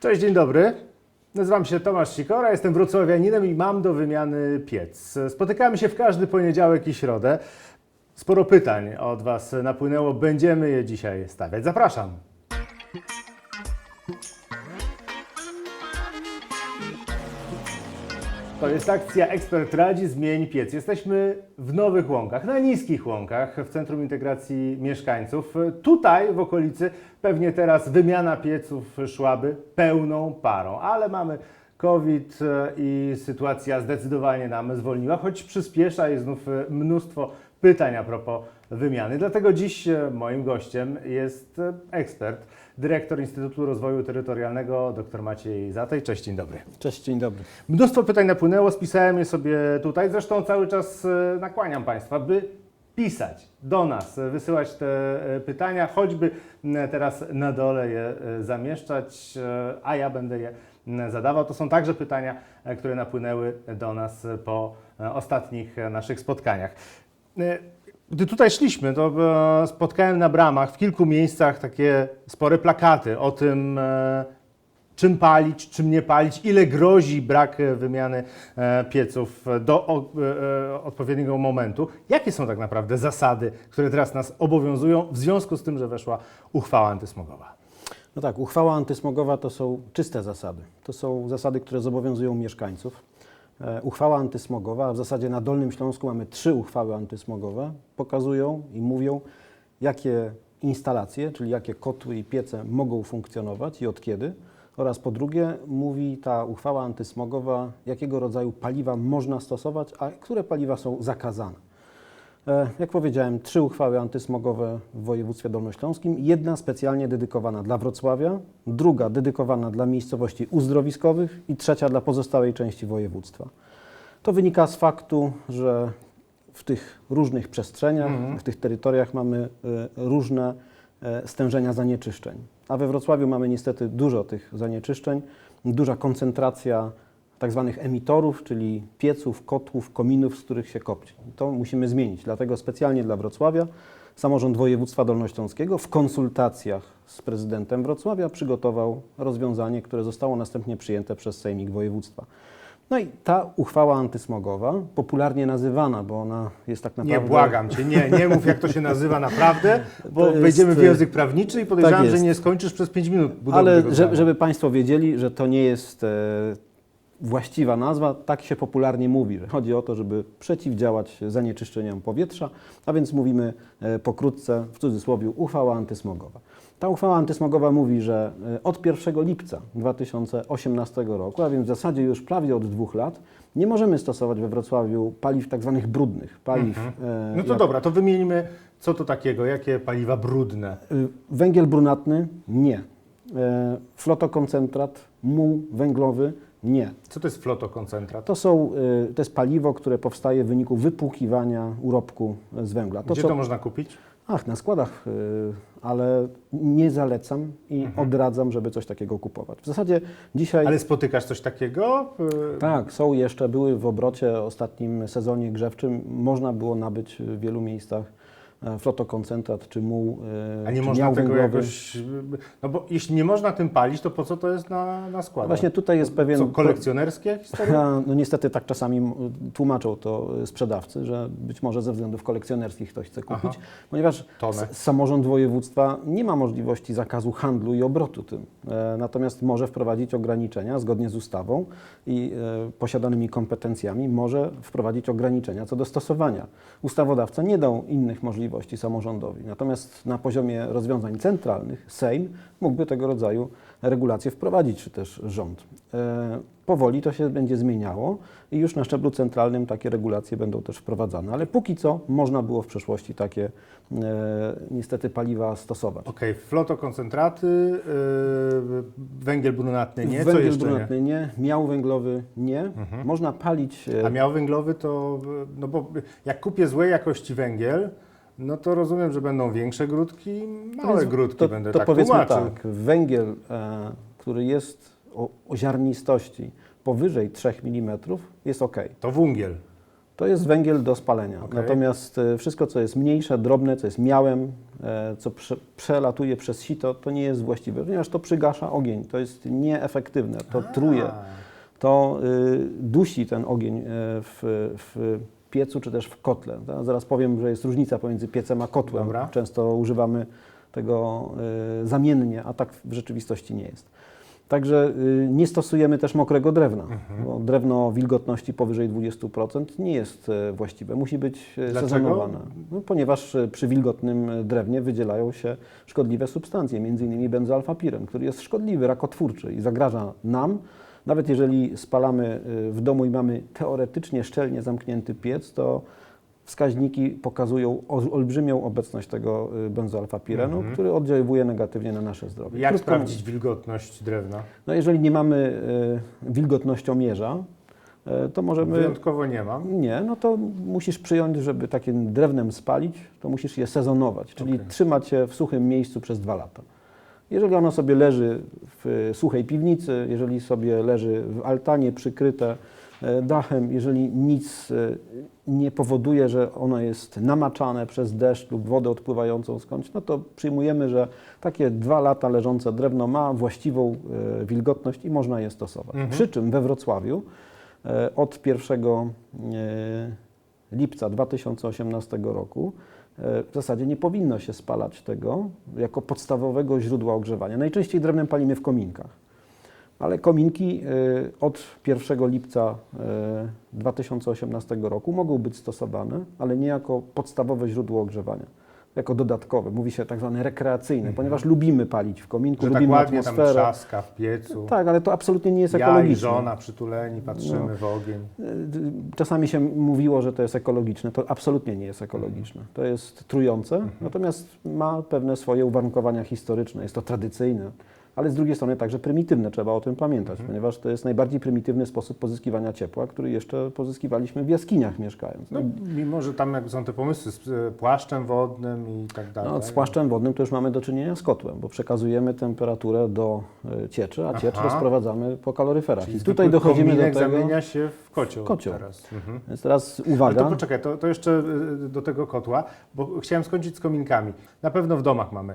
Cześć, dzień dobry. Nazywam się Tomasz Sikora, jestem wrocławianinem i mam do wymiany piec. Spotykamy się w każdy poniedziałek i środę. Sporo pytań od Was napłynęło, będziemy je dzisiaj stawiać. Zapraszam. To jest akcja Ekspert Radzi Zmień Piec. Jesteśmy w Nowych Łąkach, na niskich łąkach, w Centrum Integracji Mieszkańców. Tutaj w okolicy pewnie teraz wymiana pieców szłaby pełną parą, ale mamy COVID e, i sytuacja zdecydowanie nam zwolniła, choć przyspiesza i znów e, mnóstwo pytań a propos wymiany. Dlatego dziś e, moim gościem jest ekspert, dyrektor Instytutu Rozwoju Terytorialnego, dr Maciej Zataj. Cześć, dzień dobry. Cześć, dzień dobry. Mnóstwo pytań napłynęło, spisałem je sobie tutaj. Zresztą cały czas e, nakłaniam Państwa, by pisać do nas, e, wysyłać te e, pytania, choćby teraz na dole je zamieszczać, a ja będę je zadawał. To są także pytania, które napłynęły do nas po ostatnich naszych spotkaniach. Gdy tutaj szliśmy, to e, spotkałem na bramach w kilku miejscach takie spore plakaty o tym, e, czym palić, czym nie palić, ile grozi brak e, wymiany pieców do odpowiedniego momentu. Jakie są tak naprawdę zasady, które teraz nas obowiązują w związku z tym, że weszła uchwała antysmogowa? No tak, uchwała antysmogowa to są czyste zasady. To są zasady, które zobowiązują mieszkańców. E, Uchwała antysmogowa, a w zasadzie na Dolnym Śląsku mamy trzy uchwały antysmogowe, pokazują i mówią, jakie instalacje, czyli jakie kotły i piece mogą funkcjonować i od kiedy. Oraz po drugie, mówi ta uchwała antysmogowa, jakiego rodzaju paliwa można stosować, a które paliwa są zakazane. E, Jak powiedziałem, trzy uchwały antysmogowe w województwie dolnośląskim. Jedna specjalnie dedykowana dla Wrocławia, druga dedykowana dla miejscowości uzdrowiskowych i trzecia dla pozostałej części województwa. To wynika z faktu, że w tych różnych przestrzeniach, w tych terytoriach mamy e, różne e, stężenia zanieczyszczeń. A we Wrocławiu mamy niestety dużo tych zanieczyszczeń, duża koncentracja tak zwanych emitorów, czyli pieców, kotłów, kominów, z których się kopci. To musimy zmienić. Dlatego specjalnie dla Wrocławia samorząd województwa dolnośląskiego w konsultacjach z prezydentem Wrocławia przygotował rozwiązanie, które zostało następnie przyjęte przez Sejmik Województwa. No i ta uchwała antysmogowa, popularnie nazywana, bo ona jest tak naprawdę... Nie, błagam Cię, nie, nie mów jak to się nazywa naprawdę, bo jest, wejdziemy w język prawniczy i podejrzewam, tak że nie skończysz przez 5 minut budowy Ale żeby Państwo wiedzieli, że to nie jest e, właściwa nazwa, tak się popularnie mówi, że chodzi o to, żeby przeciwdziałać zanieczyszczeniom powietrza, a więc mówimy e, pokrótce, w cudzysłowie, uchwała antysmogowa. Ta uchwała antysmogowa mówi, że e, od 1 lipca 2018 roku, a więc w zasadzie już prawie od dwóch lat, nie możemy stosować we Wrocławiu paliw tak zwanych brudnych, paliw e, No to jak- dobra, to wymieńmy, co to takiego, jakie paliwa brudne. Y, Węgiel brunatny? Nie. Flotokoncentrat, muł węglowy? Nie. Co to jest flotokoncentrat? To, są, y, to jest paliwo, które powstaje w wyniku wypłukiwania urobku z węgla. To, Gdzie co- to można kupić? Ach, na składach, y, ale nie zalecam i Mhm. odradzam, żeby coś takiego kupować. W zasadzie dzisiaj... Ale spotykasz coś takiego? Y, Tak, są jeszcze, były w obrocie w ostatnim sezonie grzewczym. Można było nabyć w wielu miejscach flotokoncentrat czy muł, e, A nie czy można miał tego węglowy. jakoś. No bo jeśli nie można tym palić, to po co to jest na, na składach? Właśnie tutaj jest pewien... Co, kolekcjonerskie historie? No niestety tak czasami tłumaczą to sprzedawcy, że być może ze względów kolekcjonerskich ktoś chce kupić, Aha. ponieważ Tonę. samorząd województwa nie ma możliwości zakazu handlu i obrotu tym. E, natomiast może wprowadzić ograniczenia zgodnie z ustawą i e, posiadanymi kompetencjami może wprowadzić ograniczenia co do stosowania. Ustawodawca nie dał innych możliwości samorządowi. Natomiast na poziomie rozwiązań centralnych Sejm mógłby tego rodzaju regulacje wprowadzić, czy też rząd. E, Powoli to się będzie zmieniało i już na szczeblu centralnym takie regulacje będą też wprowadzane, ale póki co można było w przeszłości takie e, niestety paliwa stosować. Okej, flotokoncentraty, yy, węgiel brunatny nie, co Węgiel jeszcze brunatny nie, miał węglowy nie. Można palić nie? e, A miał węglowy to, no bo jak kupię złej jakości węgiel, no to rozumiem, że będą większe grudki, małe Więc grudki to, będę to tak powiedzmy tłumaczył. tak, węgiel, e, który jest o, o ziarnistości powyżej 3 mm jest ok. To węgiel. To jest węgiel do spalenia. Okej. Natomiast e, wszystko, co jest mniejsze, drobne, co jest miałem, e, co prze, przelatuje przez sito, to nie jest właściwe, ponieważ to przygasza ogień. To jest nieefektywne, to truje, A, to y, dusi ten ogień e, w, w piecu czy też w kotle. Ta- Zaraz powiem, że jest różnica pomiędzy piecem a kotłem. Dobra. Często używamy tego y, zamiennie, a tak w rzeczywistości nie jest. Także y, nie stosujemy też mokrego drewna, Mhm. bo drewno wilgotności powyżej 20% nie jest e, właściwe. Musi być e, Dlaczego? sezonowane. No, ponieważ e, przy wilgotnym e, drewnie wydzielają się szkodliwe substancje, m.in. benzoalfapiren, który jest szkodliwy, rakotwórczy i zagraża nam. Nawet jeżeli spalamy e, w domu i mamy teoretycznie szczelnie zamknięty piec, to wskaźniki pokazują olbrzymią obecność tego e, benzoalfapirenu, Mhm. który oddziałuje negatywnie na nasze zdrowie. Jak Krótko sprawdzić wilgotność drewna? no jeżeli nie mamy e, wilgotnościomierza, to możemy... Wyjątkowo nie mam. Nie, no to musisz przyjąć, żeby takim drewnem spalić, to musisz je sezonować, czyli Okej. trzymać je w suchym miejscu przez dwa lata. Jeżeli ono sobie leży w suchej piwnicy, jeżeli sobie leży w altanie przykryte e, dachem, jeżeli nic e, nie powoduje, że ono jest namaczane przez deszcz lub wodę odpływającą skądś, no to przyjmujemy, że takie dwa lata leżące drewno ma właściwą e, wilgotność i można je stosować. Mhm. Przy czym we Wrocławiu od 1 e, lipca 2018 roku w zasadzie nie powinno się spalać tego jako podstawowego źródła ogrzewania. Najczęściej drewnem palimy w kominkach. Ale kominki e, od 1 lipca e, 2018 roku mogą być stosowane, ale nie jako podstawowe źródło ogrzewania, jako dodatkowe. Mówi się tak zwane rekreacyjne, ponieważ lubimy palić w kominku, Mhm. Że tak lubimy ładnie tam atmosferę. trzaska w piecu. Tak, ale to absolutnie nie jest Ja i ekologiczne. żona przytuleni, patrzymy No. w ogień. Czasami się mówiło, że to jest ekologiczne. To absolutnie nie jest ekologiczne. To jest trujące, natomiast ma pewne swoje uwarunkowania historyczne. Jest to tradycyjne, ale z drugiej strony także prymitywne. Trzeba o tym pamiętać, ponieważ to jest najbardziej prymitywny sposób pozyskiwania ciepła, który jeszcze pozyskiwaliśmy w jaskiniach mieszkając. No, mimo, że tam jak są te pomysły z e, płaszczem wodnym i tak dalej. No, z płaszczem wodnym to już mamy do czynienia z kotłem, bo przekazujemy temperaturę do e, cieczy, a ciecz Aha. rozprowadzamy po kaloryferach. Czyli I tutaj dochodzimy do tego. zamienia się w kocioł, Kocioł. teraz. Mhm. Więc teraz Ale uwaga. to poczekaj, to, to jeszcze y, do tego kotła, bo chciałem skończyć z kominkami. Na pewno w domach mamy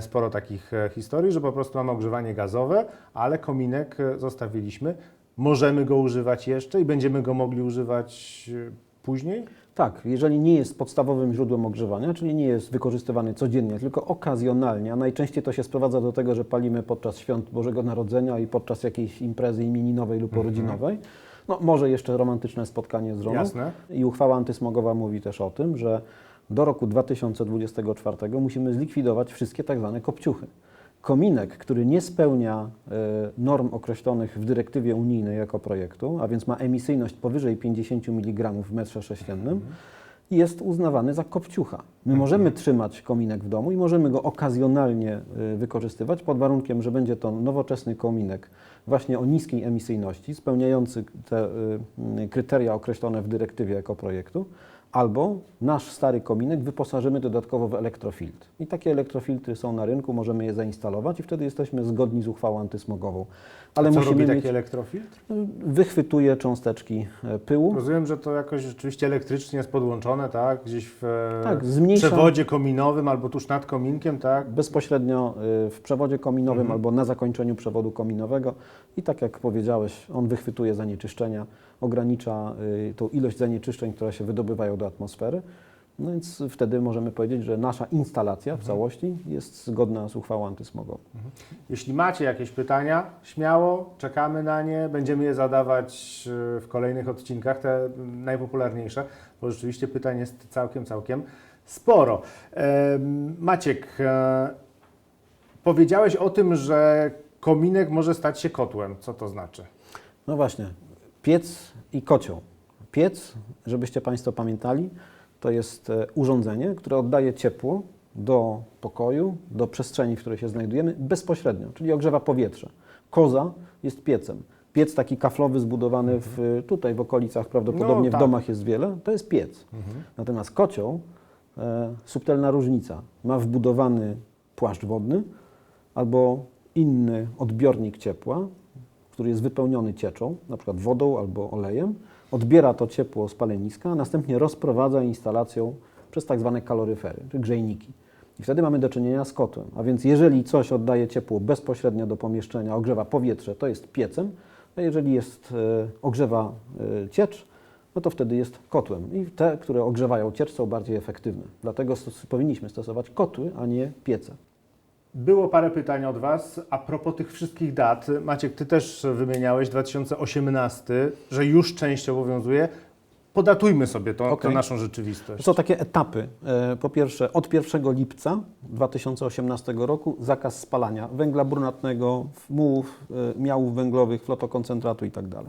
sporo takich e, historii, że po prostu mamy ogrzewanie gazowe, ale kominek e, zostawiliśmy. Możemy go używać jeszcze i będziemy go mogli używać e, później? Tak, jeżeli nie jest podstawowym źródłem ogrzewania, czyli nie jest wykorzystywany codziennie, tylko okazjonalnie, a najczęściej to się sprowadza do tego, że palimy podczas świąt Bożego Narodzenia i podczas jakiejś imprezy imieninowej lub urodzinowej. No, może jeszcze romantyczne spotkanie z żoną. Jasne. I uchwała antysmogowa mówi też o tym, że do roku 2024 musimy zlikwidować wszystkie tak zwane kopciuchy. Kominek, który nie spełnia e, norm określonych w dyrektywie unijnej jako projektu, a więc ma emisyjność powyżej 50 mg w metrze sześciennym, jest uznawany za kopciucha. My możemy trzymać kominek w domu i możemy go okazjonalnie y, wykorzystywać pod warunkiem, że będzie to nowoczesny kominek właśnie o niskiej emisyjności, spełniający te y, kryteria określone w dyrektywie ekoprojektu, albo nasz stary kominek wyposażymy dodatkowo w elektrofiltr. I takie elektrofiltry są na rynku, możemy je zainstalować i wtedy jesteśmy zgodni z uchwałą antysmogową. Ale Co musimy robi mieć, taki elektrofiltr? wychwytuje cząsteczki e, pyłu. Rozumiem, że to jakoś rzeczywiście elektrycznie jest podłączone, tak? Gdzieś w e, Tak, zmniejsza- przewodzie kominowym albo tuż nad kominkiem, tak? bezpośrednio y, w przewodzie kominowym Mhm. albo na zakończeniu przewodu kominowego i tak jak powiedziałeś, on wychwytuje zanieczyszczenia, ogranicza y, tą ilość zanieczyszczeń, które się wydobywają do atmosfery. No więc wtedy możemy powiedzieć, że nasza instalacja Mhm. w całości jest zgodna z uchwałą antysmogową. Jeśli macie jakieś pytania, śmiało, czekamy na nie. Będziemy je zadawać y, w kolejnych odcinkach, te najpopularniejsze, bo rzeczywiście pytań jest całkiem, całkiem sporo. Em, Maciek, e, powiedziałeś o tym, że kominek może stać się kotłem. Co to znaczy? No właśnie, piec i kocioł. Piec, żebyście Państwo pamiętali, to jest e, urządzenie, które oddaje ciepło do pokoju, do przestrzeni, w której się znajdujemy bezpośrednio, czyli ogrzewa powietrze. Koza jest piecem. Piec taki kaflowy zbudowany w, tutaj w okolicach, prawdopodobnie No, tak. w domach jest wiele, to jest piec. Natomiast kocioł, e, subtelna różnica, ma wbudowany płaszcz wodny albo inny odbiornik ciepła, który jest wypełniony cieczą, na przykład wodą albo olejem, odbiera to ciepło z paleniska, a następnie rozprowadza instalacją przez tak zwane kaloryfery, czy grzejniki. I wtedy mamy do czynienia z kotłem. A więc jeżeli coś oddaje ciepło bezpośrednio do pomieszczenia, ogrzewa powietrze, to jest piecem, a jeżeli jest e, ogrzewa e, ciecz, no to wtedy jest kotłem. I te, które ogrzewają ciecz są bardziej efektywne. Dlatego stos- powinniśmy stosować kotły, a nie piece. Było parę pytań od Was a propos tych wszystkich dat. Maciek, Ty też wymieniałeś 2018, że już część obowiązuje. Podatujmy sobie tą, tą naszą To rzeczywistość. są takie etapy. E, Po pierwsze, od 1 lipca 2018 roku zakaz spalania węgla brunatnego, mułów, e, miałów węglowych, flotokoncentratu itd.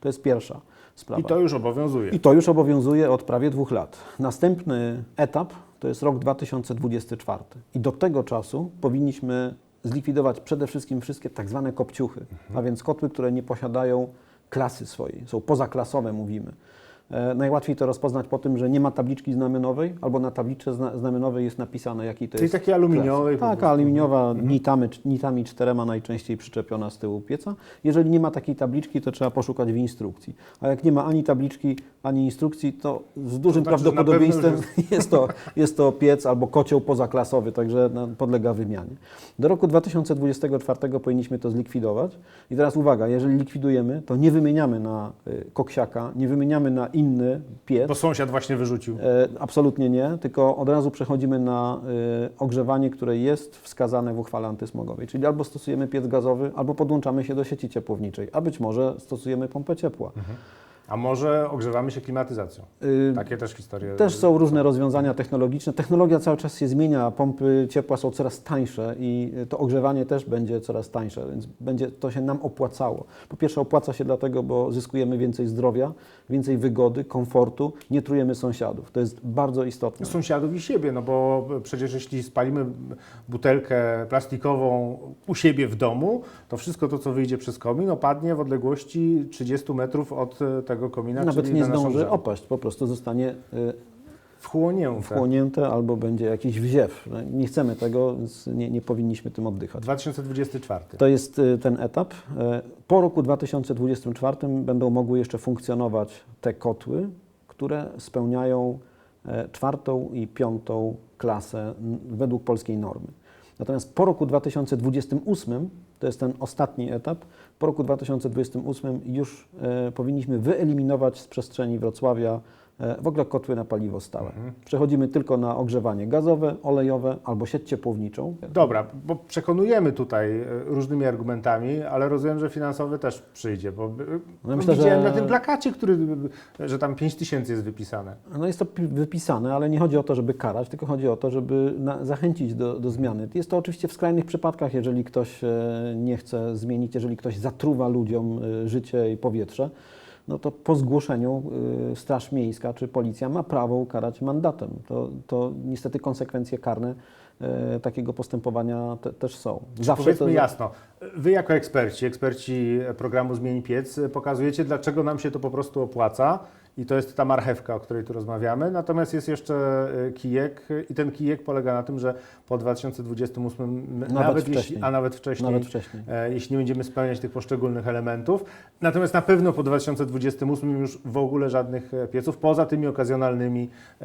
To jest pierwsza sprawa. I to już obowiązuje. I to już obowiązuje od prawie dwóch lat. Następny etap to jest rok 2024. I do tego czasu powinniśmy zlikwidować przede wszystkim wszystkie tak zwane kopciuchy, a więc kotły, które nie posiadają klasy swojej, są pozaklasowe, mówimy. E, najłatwiej to rozpoznać po tym, że nie ma tabliczki znamionowej, albo na tabliczce zna- znamionowej jest napisane, jaki to Czyli jest takiej aluminiowej klasa. po Tak, aluminiowa, nitami, nitami czterema najczęściej przyczepiona z tyłu pieca. Jeżeli nie ma takiej tabliczki, to trzeba poszukać w instrukcji. A jak nie ma ani tabliczki, ani instrukcji, to z dużym znaczy, że na prawdopodobieństwem pewno jest to, jest to piec albo kocioł pozaklasowy, także podlega wymianie. Do roku 2024 powinniśmy to zlikwidować. I teraz uwaga, jeżeli likwidujemy, to nie wymieniamy na y, koksiaka, nie wymieniamy na inny piec. Bo sąsiad właśnie wyrzucił. E, Absolutnie nie, tylko od razu przechodzimy na y, ogrzewanie, które jest wskazane w uchwale antysmogowej. Czyli albo stosujemy piec gazowy, albo podłączamy się do sieci ciepłowniczej, a być może stosujemy pompę ciepła. A może ogrzewamy się klimatyzacją. Y, Takie też historie. Też są różne rozwiązania technologiczne. Technologia cały czas się zmienia, pompy ciepła są coraz tańsze i to ogrzewanie też będzie coraz tańsze, więc będzie to się nam opłacało. Po pierwsze opłaca się dlatego, bo zyskujemy więcej zdrowia, więcej wygody, komfortu, nie trujemy sąsiadów. To jest bardzo istotne. Sąsiadów i siebie, no bo przecież jeśli spalimy butelkę plastikową u siebie w domu, to wszystko to, co wyjdzie przez komin, opadnie w odległości 30 metrów od e, tego komina, Nawet nie na zdąży opaść, po prostu zostanie y, Wchłonięte. wchłonięte albo będzie jakiś wziew. No, Nie chcemy tego, więc nie, nie powinniśmy tym oddychać. 2024. To jest y, ten etap. E, Po roku 2024 będą mogły jeszcze funkcjonować te kotły, które spełniają czwartą i piątą klasę według polskiej normy. Natomiast po roku 2028, to jest ten ostatni etap, po roku 2028 już e, powinniśmy wyeliminować z przestrzeni Wrocławia w ogóle kotły na paliwo stałe. Przechodzimy tylko na ogrzewanie gazowe, olejowe albo sieć ciepłowniczą. Dobra, bo przekonujemy tutaj e, różnymi argumentami, ale rozumiem, że finansowy też przyjdzie, bo e, No myślę, widziałem że- na tym plakacie, który, e, że tam 5 tysięcy jest wypisane. No jest to pi- wypisane, ale nie chodzi o to, żeby karać, tylko chodzi o to, żeby zachęcić do, do zmiany. Jest to oczywiście w skrajnych przypadkach, jeżeli ktoś e, nie chce zmienić, jeżeli ktoś zatruwa ludziom e, życie i powietrze, no to po zgłoszeniu e, Straż Miejska czy Policja ma prawo ukarać mandatem. To, to niestety konsekwencje karne e, takiego postępowania te, też są. Powiedzmy jasno, Wy jako eksperci, eksperci programu Zmień Piec, pokazujecie, dlaczego nam się to po prostu opłaca i to jest ta marchewka, o której tu rozmawiamy. Natomiast jest jeszcze e, kijek i ten kijek polega na tym, że po 2028, nawet, jeśli, wcześniej. a nawet wcześniej, Nawet wcześniej. e, jeśli nie będziemy spełniać tych poszczególnych elementów. Natomiast na pewno po 2028 już w ogóle żadnych e, pieców, poza tymi okazjonalnymi e,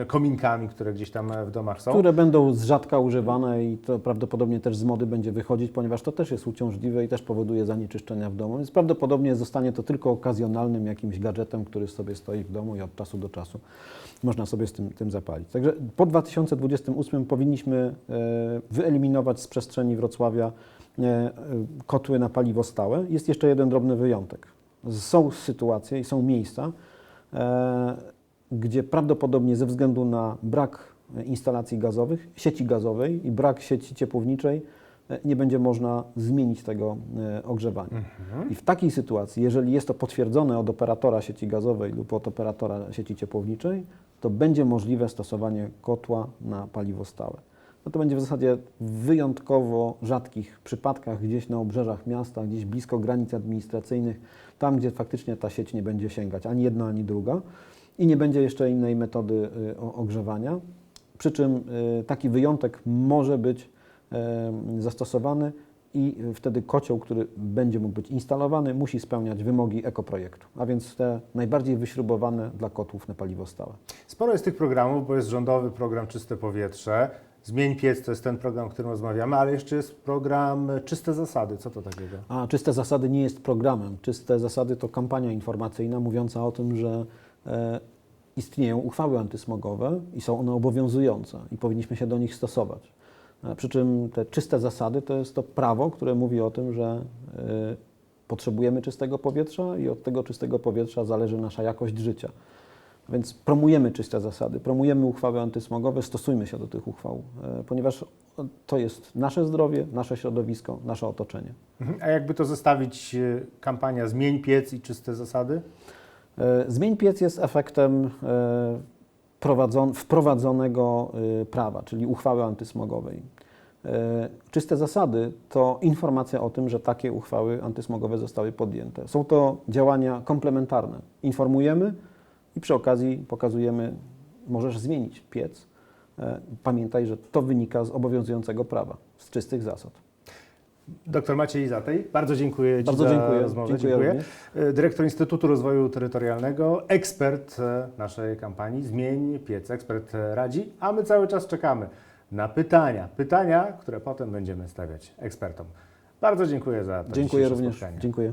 e, kominkami, które gdzieś tam w domach są. Które będą z rzadka używane i to prawdopodobnie też z mody będzie wychodzić, ponieważ to też jest uciążliwe i też powoduje zanieczyszczenia w domu. Więc prawdopodobnie zostanie to tylko okazjonalnym jakimś gadżetem, który sobie stoi w domu i od czasu do czasu można sobie z tym, tym zapalić. Także po 2028 powinniśmy e, wyeliminować z przestrzeni Wrocławia e, e, kotły na paliwo stałe. Jest jeszcze jeden drobny wyjątek. Są sytuacje i są miejsca, gdzie prawdopodobnie ze względu na brak instalacji gazowych, sieci gazowej i brak sieci ciepłowniczej nie będzie można zmienić tego e, ogrzewania. I w takiej sytuacji, jeżeli jest to potwierdzone od operatora sieci gazowej lub od operatora sieci ciepłowniczej, to będzie możliwe stosowanie kotła na paliwo stałe. No to będzie w zasadzie w wyjątkowo rzadkich przypadkach gdzieś na obrzeżach miasta, gdzieś blisko granic administracyjnych, tam gdzie faktycznie ta sieć nie będzie sięgać ani jedna, ani druga i nie będzie jeszcze innej metody y, ogrzewania. Przy czym y, taki wyjątek może być zastosowany i wtedy kocioł, który będzie mógł być instalowany, musi spełniać wymogi ekoprojektu, a więc te najbardziej wyśrubowane dla kotłów na paliwo stałe. Sporo jest tych programów, bo jest rządowy program Czyste Powietrze. Zmień piec to jest ten program, o którym rozmawiamy, ale jeszcze jest program Czyste Zasady. Co to takiego? A Czyste Zasady nie jest programem. Czyste Zasady to kampania informacyjna mówiąca o tym, że e, istnieją uchwały antysmogowe i są one obowiązujące i powinniśmy się do nich stosować. Przy czym te czyste zasady to jest to prawo, które mówi o tym, że e, potrzebujemy czystego powietrza i od tego czystego powietrza zależy nasza jakość życia. Więc promujemy czyste zasady, promujemy uchwały antysmogowe, stosujmy się do tych uchwał, e, ponieważ to jest nasze zdrowie, nasze środowisko, nasze otoczenie. Mhm. A jakby to zestawić, e, kampania Zmień piec i Czyste Zasady? Zmień piec jest efektem wprowadzonego e, prawa, czyli uchwały antysmogowej. E, Czyste zasady to informacja o tym, że takie uchwały antysmogowe zostały podjęte. Są to działania komplementarne. Informujemy i przy okazji pokazujemy, możesz zmienić piec. E, Pamiętaj, że to wynika z obowiązującego prawa, z czystych zasad. Doktor Maciej Zatej, bardzo dziękuję Bardzo za dziękuję. rozmowę. Dziękuję również. E, Dyrektor Instytutu Rozwoju Terytorialnego, ekspert e, naszej kampanii Zmień Piec. Ekspert e, radzi, a my cały czas czekamy na pytania. Pytania, które potem będziemy stawiać ekspertom. Bardzo dziękuję za to Dziękuję również. spotkanie. Dziękuję.